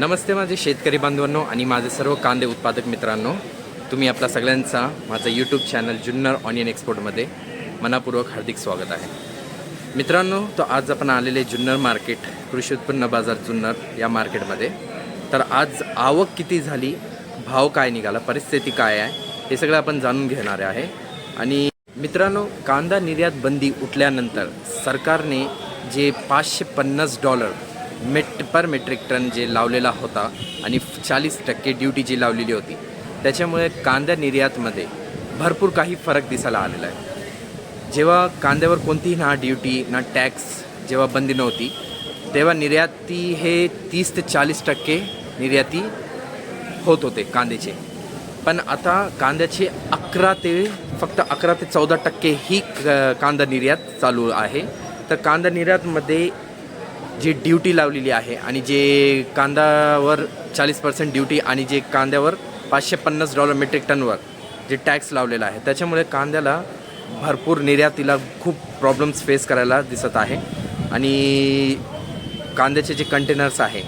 नमस्ते माझे शेतकरी बांधवांनो आणि माझे सर्व कांदे उत्पादक मित्रांनो. तुम्ही आपला सगळ्यांचा माझा यूट्यूब चॅनल जुन्नर ऑनियन एक्सपोर्टमध्ये मनापूर्वक हार्दिक स्वागत आहे. मित्रांनो तो आज आपण आलेले जुन्नर मार्केट कृषी उत्पन्न बाजार जुन्नर या मार्केटमध्ये तर आज आवक किती झाली? भाव काय निघाला? परिस्थिती काय आहे? हे सगळं आपण जाणून घेणार आहे. आणि मित्रांनो कांदा निर्यात बंदी उठल्यानंतर सरकारने जे पाचशे पन्नास dollar met per metric ton जे लावलेला होता आणि चाळीस टक्के ड्युटी जी लावलेली होती त्याच्यामुळे कांदा निर्यातमध्ये भरपूर काही फरक दिसायला आलेला आहे. जेव्हा कांद्यावर कोणतीही ना ड्युटी ना टॅक्स जेव्हा बंदी नव्हती तेव्हा निर्याती हे तीस ते चाळीस टक्के निर्याती होत होते कांद्याचे. पण आता कांद्याचे अकरा ते फक्त अकरा ते चौदा टक्के ही कांदा निर्यात चालू आहे. तर कांदा निर्यातमध्ये जी ड्युटी लावलेली आहे आणि जे कांद्यावर चाळीस पर्सेंट ड्युटी आणि जे कांद्यावर पाचशे पन्नास डॉलर मेट्रिक टनवर जे टॅक्स लावलेला आहे त्याच्यामुळे कांद्याला भरपूर निर्यातीला खूप प्रॉब्लेम्स फेस करायला दिसत आहे. आणि कांद्याचे जे कंटेनर्स आहे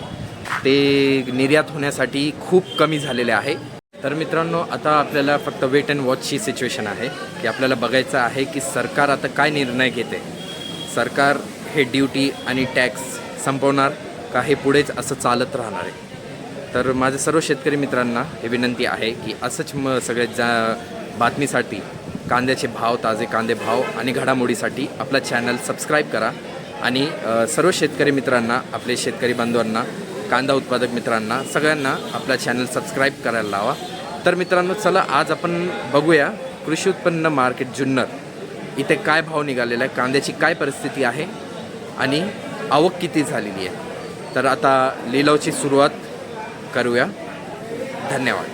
ते निर्यात होण्यासाठी खूप कमी झालेले आहे. तर मित्रांनो आता आपल्याला फक्त वेट अँड वॉचची सिच्युएशन आहे की आपल्याला बघायचं आहे की सरकार आता काय निर्णय घेते. सरकार हे ड्युटी आणि टॅक्स संपवणार का हे पुढेच असं चालत राहणार आहे. तर माझ्या सर्व शेतकरी मित्रांना हे विनंती आहे की असंच म सगळ्या जा बातमीसाठी कांद्याचे भाव ताजे कांदे भाव आणि घडामोडीसाठी आपला चॅनल सबस्क्राईब करा आणि सर्व शेतकरी मित्रांना आपले शेतकरी बांधवांना कांदा उत्पादक मित्रांना सगळ्यांना आपला चॅनल सबस्क्राईब करायला लावा. तर मित्रांनो चला आज आपण बघूया कृषी उत्पन्न मार्केट जुन्नर. इथे काय भाव निघालेला आहे कांद्याची काय परिस्थिती आहे आणि आवक किती झालेली आहे? तर आता लिलावची सुरुवात करूया. धन्यवाद.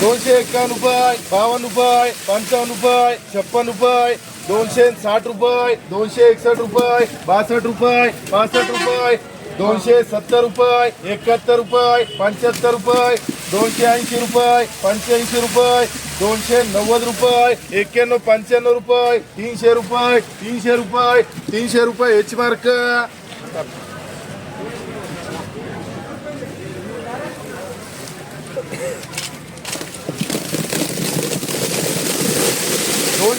दोनशे एक्कावन्न रुपये बावन्न रुपये पंचावन्न रुपये छप्पन रुपये दोनशे साठ रुपये दोनशे एकसष्ट रुपये बासष्ट रुपये पासष्ट रुपये. दोनशे सत्तर रुपये एकाहत्तर रुपये पंच्याहत्तर रुपये दोनशे ऐंशी रुपये पंच्याऐंशी रुपये दोनशे नव्वद रुपये एक्क्याण्णव पंच्याण्णव रुपये तीनशे रुपये तीनशे रुपये तीनशे रुपये एच मार्क.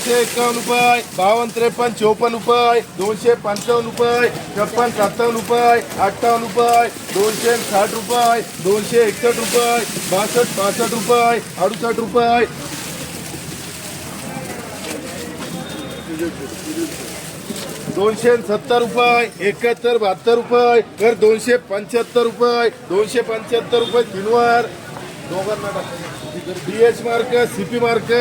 दोनशे एकावन्न रुपये बावन्न त्रेपन्न चौपन्न रुपये दोनशे पंचावन्न रुपये छप्पन सत्तावन्न रुपये अठ्ठावन्न रुपये दोनशे साठ रुपये दोनशे एकसष्ट रुपये बासष्ट पासष्ट रुपये अडुसष्ट रुपये. दोनशे सत्तर रुपये एकाहत्तर बहात्तर रुपये तर दोनशे पंच्याहत्तर रुपये दोनशे पंच्याहत्तर रुपये तीनवर दोघांना D H mark CP mark.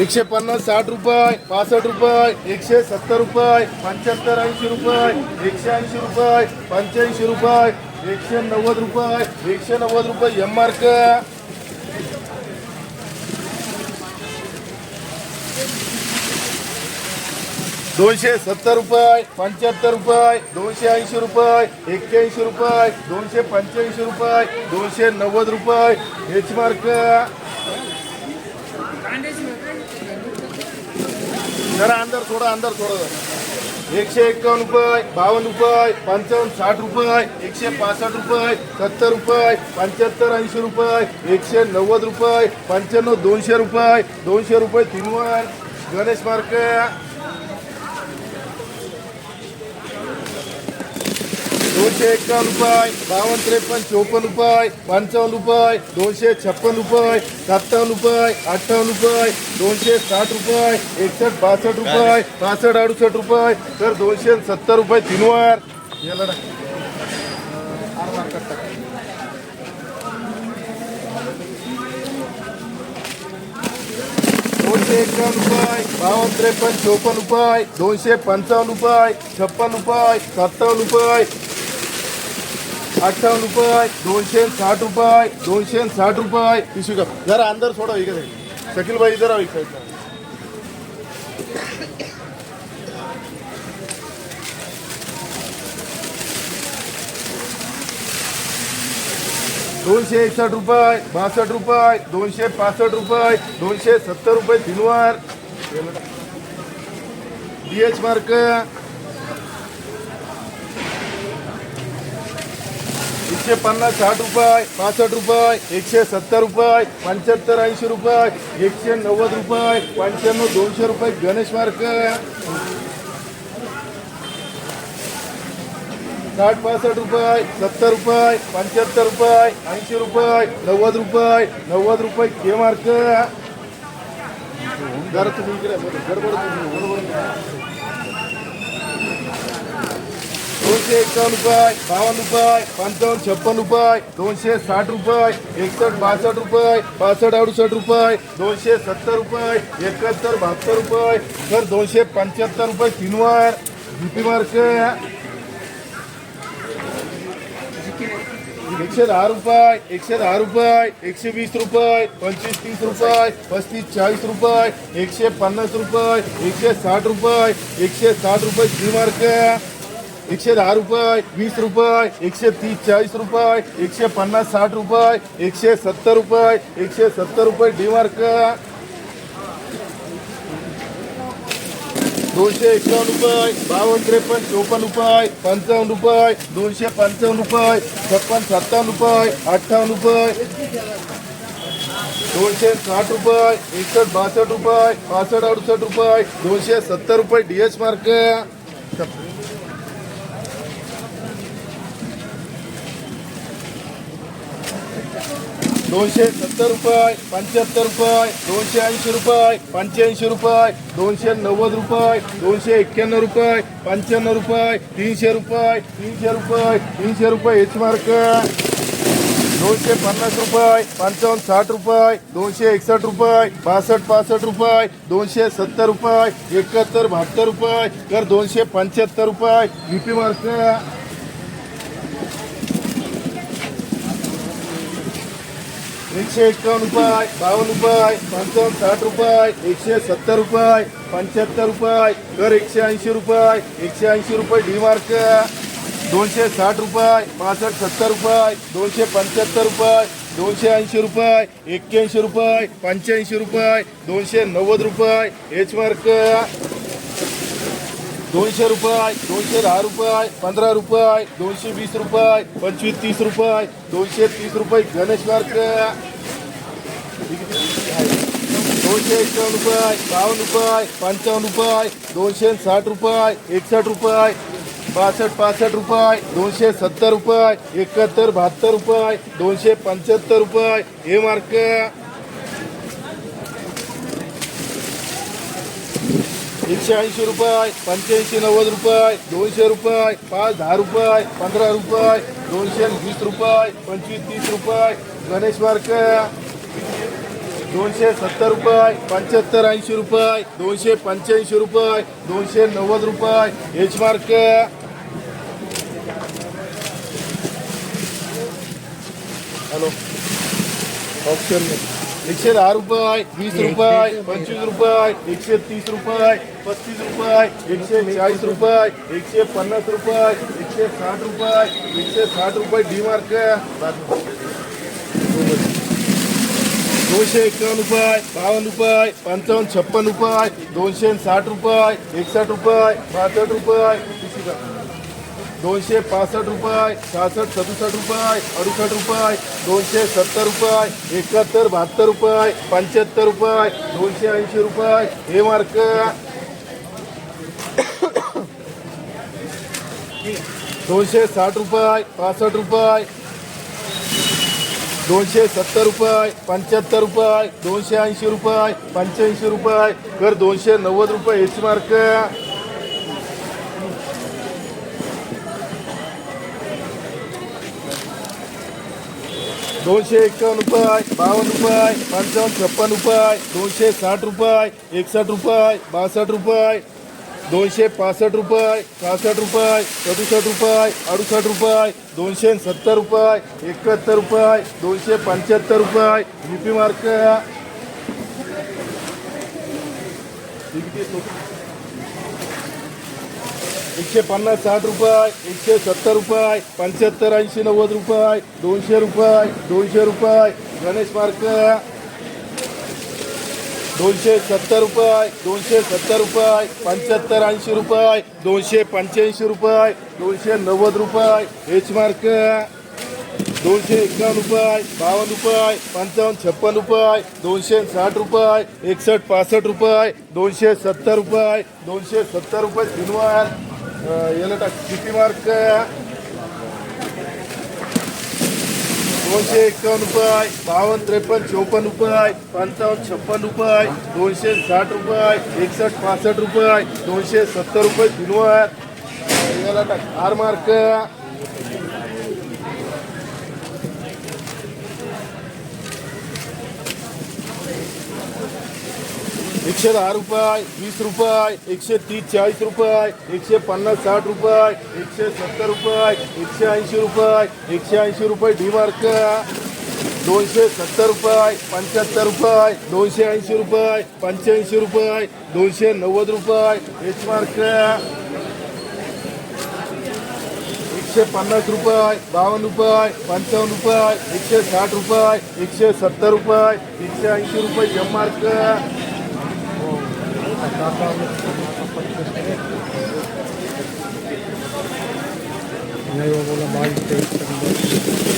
एकशे पन्नास साठ रुपये पासष्ट रुपये एकशे सत्तर रुपये पंच्याहत्तर ऐंशी रुपये एकशे ऐंशी रुपये पंच्याऐंशी रुपये एकशे नव्वद रुपये एकशे नव्वद रुपये एम आर दोनशे सत्तर रुपये पंच्याहत्तर रुपये दोनशे ऐंशी रुपये एक्क्याऐंशी रुपये दोनशे पंच्याऐंशी रुपये दोनशे नव्वद रुपये. हेच मार्क जरा अंदर थोडं अंदर थोडं. एकशे एक्कावन्न रुपये बावन्न रुपये पंचावन्न साठ रुपये एकशे पासष्ट रुपये सत्तर रुपये पंच्याहत्तर ऐंशी रुपये एकशे नव्वद रुपये पंच्याण्णव दोनशे रुपये दोनशे रुपये तीनवर गणेश मार्क दोनशे एक्कावन्न रुपये बावन्न त्रेपन्न चौपन्न रुपये पंचावन्न रुपये दोनशे छप्पन रुपये सत्तावन्न रुपये अठ्ठावन्न रुपये दोनशे साठ रुपये एकसष्ट बासष्ट रुपये पासष्ट अडुसष्ट रुपये तर दोनशे सत्तर रुपये तीनवार. याला दोनशे एक्कावन्न रुपये बावन्न त्रेपन्न चौपन्न रुपये दोनशे पंचावन्न रुपये छप्पन रुपये सत्तावन्न रुपये अठ्ठावन्न रुपये दोनशे साठ रुपये दोनशे साठ रुपये. पिशवी का जरा अंदर सोडा इकडे साईड शकील भाई जरा एक साईडला दोनशे एकसठ रुपये बासठ रुपये दोनशे पासष्ट रुपये दोनशे सत्तर रुपये तीनवार. डी एच मार्क एकशे पन्नास साठ रुपये पासष्ट रुपये एकशे सत्तर रुपये पंच्याहत्तर ऐंशी रुपये एकशे नव्वद रुपये पंच्याण्णव दोनशे रुपये गणेश मार्क साठ पासष्ट रुपये सत्तर रुपये पंच्याहत्तर रुपये ऐंशी रुपये नव्वद रुपये नव्वद रुपये के मार्क जरा तुम्ही इकडे गडबड बरोबर. एकशे एकावन्न रुपये बावन्न रुपये पंचावन्न छप्पन रुपये दोनशे साठ रुपये एकसष्ट बासष्ट रुपये पासष्ट अडुसष्ट रुपये दोनशे सत्तर रुपये एकाहत्तर बहात्तर रुपये तर दोनशे पंच्याहत्तर रुपये तीनवर बीपी मार्क. एकशे दहा रुपये एकशे दहा रुपये एकशे वीस रुपये पंचवीस तीस रुपये पस्तीस चाळीस रुपये एकशे पन्नास रुपये एकशे साठ रुपये एकशे साठ रुपये श्रीमार्क मार्क. एकशे दहा रुपये वीस रुपये एकशे तीस चाळीस रुपये एकशे पन्नास साठ रुपये एकशे सत्तर रुपये एकशे सत्तर रुपये डी मार्क दोनशे एकावन्न रुपये बावन्न त्रेपन्न चोपन्न रुपये पंचावन्न रुपये दोनशे पंचावन्न रुपये छप्पन सत्तावन्न रुपये अठ्ठावन्न रुपये. दोनशे साठ रुपये एकसष्ट बासष्ट रुपये पासष्ट अडुसष्ट रुपये दोनशे सत्तर रुपये डी एच मार्क दोनशे सत्तर रुपये पंच्याहत्तर रुपये दोनशे ऐंशी रुपये पंच्याऐंशी रुपये दोनशे नव्वद रुपये दोनशे एक्क्याण्णव रुपये पंच्याण्णव रुपये तीनशे रुपये तीनशे रुपये तीनशे रुपये हेच मार्क दोनशे पन्नास रुपये पंचावन्न साठ रुपये दोनशे एकसष्ट रुपये बासष्ट पासष्ट रुपये दोनशे सत्तर रुपये एकाहत्तर बहात्तर रुपये तर दोनशे पंच्याहत्तर रुपये पी मार्क. एकशे एकावन्न रुपये बावन्न रुपये पंचावन्न साठ रुपये एकशे सत्तर रुपये पंच्याहत्तर रुपये कर एकशे ऐंशी रुपये एकशे ऐंशी रुपये डी मार्क दोनशे साठ रुपये पासष्ट सत्तर रुपये दोनशे पंच्याहत्तर रुपये दोनशे ऐंशी रुपये एक्क्याऐंशी रुपये पंच्याऐंशी रुपये दोनशे नव्वद रुपये एच मार्क दोनशे रुपये दोनशे दहा रुपये पंधरा रुपये दोनशे वीस रुपये पंचवीस तीस रुपये दोनशे तीस रुपये गणेश मार्क दोनशे एकावन्न रुपये बावन्न रुपये पंचावन्न रुपये दोनशे साठ रुपये एकसष्ट रुपये बासष्ट पासष्ट रुपये दोनशे सत्तर रुपये एकाहत्तर बहात्तर रुपये दोनशे पंच्याहत्तर रुपये. हे मार्क एकशे ऐंशी रुपये पंच्याऐंशी नव्वद रुपये दोनशे रुपये पाच दहा रुपये पंधरा रुपये दोनशे वीस रुपये पंचवीस तीस रुपये गणेश मार्क दोनशे सत्तर रुपये पंच्याहत्तर ऐंशी रुपये दोनशे पंच्याऐंशी रुपये दोनशे नव्वद रुपये एच मार्क हॅलो. ऑप्शन एकशे दहा रुपये वीस रुपये पंचवीस रुपये एकशे तीस रुपये पस्तीस रुपये एकशे चाळीस रुपये एकशे पन्नास रुपये एकशे साठ रुपये एकशे साठ रुपये डी मार्क. दोनशे एकावन्न रुपये बावन्न रुपये पंचावन्न छप्पन रुपये दोनशे साठ रुपये एकसष्ट रुपये बासष्ट रुपये. दोनशे पासष्ट रुपये सहासष्ट सदुसष्ट रुपये अडुसष्ट रुपये दोनशे सत्तर रुपये एकाहत्तर बहात्तर रुपये पंच्याहत्तर रुपये दोनशे ऐंशी रुपये. हे मार्क दोनशे साठ रुपये पासष्ट रुपये. दोनशे सत्तर रुपये पंच्याहत्तर रुपये दोनशे ऐंशी रुपये पंच्याऐंशी रुपये. कर दोनशे नव्वद रुपये एच मार्क. दोनशे एकावन्न रुपये बावन्न रुपये पंचावन्न छप्पन रुपये दोनशे साठ रुपये एकसष्ट रुपये बासष्ट रुपये दोनशे पासष्ट रुपये सहासष्ट रुपये सदुसष्ट रुपये अडुसष्ट रुपये दोनशे सत्तर रुपये एकाहत्तर रुपये दोनशे पंच्याहत्तर रुपये व्ही मार्क. एकशे पन्नास साठ रुपये एकशे सत्तर रुपये पंच्याहत्तर ऐंशी नव्वद रुपये दोनशे रुपये दोनशे रुपये गणेश मार्क दोनशे सत्तर रुपये दोनशे सत्तर रुपये पंच्याहत्तर ऐंशी रुपये दोनशे पंच्याऐंशी रुपये दोनशे नव्वद रुपये एच मार्क दोनशे एकावन्न रुपये बावन्न रुपये पंचावन्न छप्पन रुपये दोनशे साठ रुपये एकसष्ट पासष्ट रुपये दोनशे सत्तर रुपये दोनशे सत्तर रुपये सिनवार याला किती मार्क दोनशे एकावन्न रुपये बावन्न त्रेपन्न चौपन्न रुपये पंचावन्न छप्पन रुपये दोनशे साठ रुपये एकसष्ट पासष्ट रुपये दोनशे सत्तर रुपये सिनवार याला टाक आर मार्क एकशे दहा रुपये वीस रुपये एकशे तीस चाळीस रुपये एकशे पन्नास साठ रुपये एकशे सत्तर रुपये एकशे ऐंशी रुपये एकशे ऐंशी रुपये डी मार्क. दोनशे सत्तर रुपये पंच्याहत्तर रुपये दोनशे ऐंशी रुपये पंच्याऐंशी रुपये दोनशे नव्वद रुपये एच मार्क. एकशे पन्नास रुपये बावन्न रुपये पंचावन्न रुपये एकशे साठ रुपये एकशे सत्तर रुपये एकशे ऐंशी रुपये जम मार्क.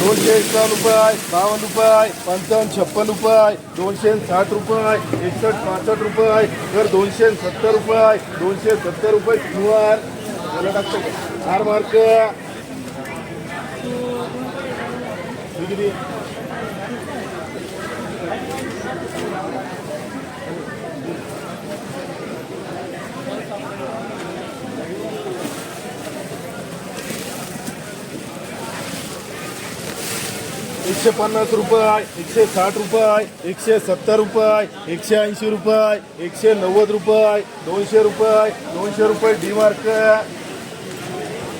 दोनशे एकावन्न रुपये बावन्न रुपये पंचावन्न छप्पन रुपये दोनशे साठ रुपये एकसष्ट पासष्ट रुपये तर दोनशे सत्तर रुपये दोनशे सत्तर रुपये क्यूआर आर. मार्क. एकशे पन्नास रुपये एकशे साठ रुपये एकशे सत्तर रुपये एकशे ऐंशी रुपये एकशे नव्वद रुपये दोनशे रुपये दोनशे रुपये डी मार्क.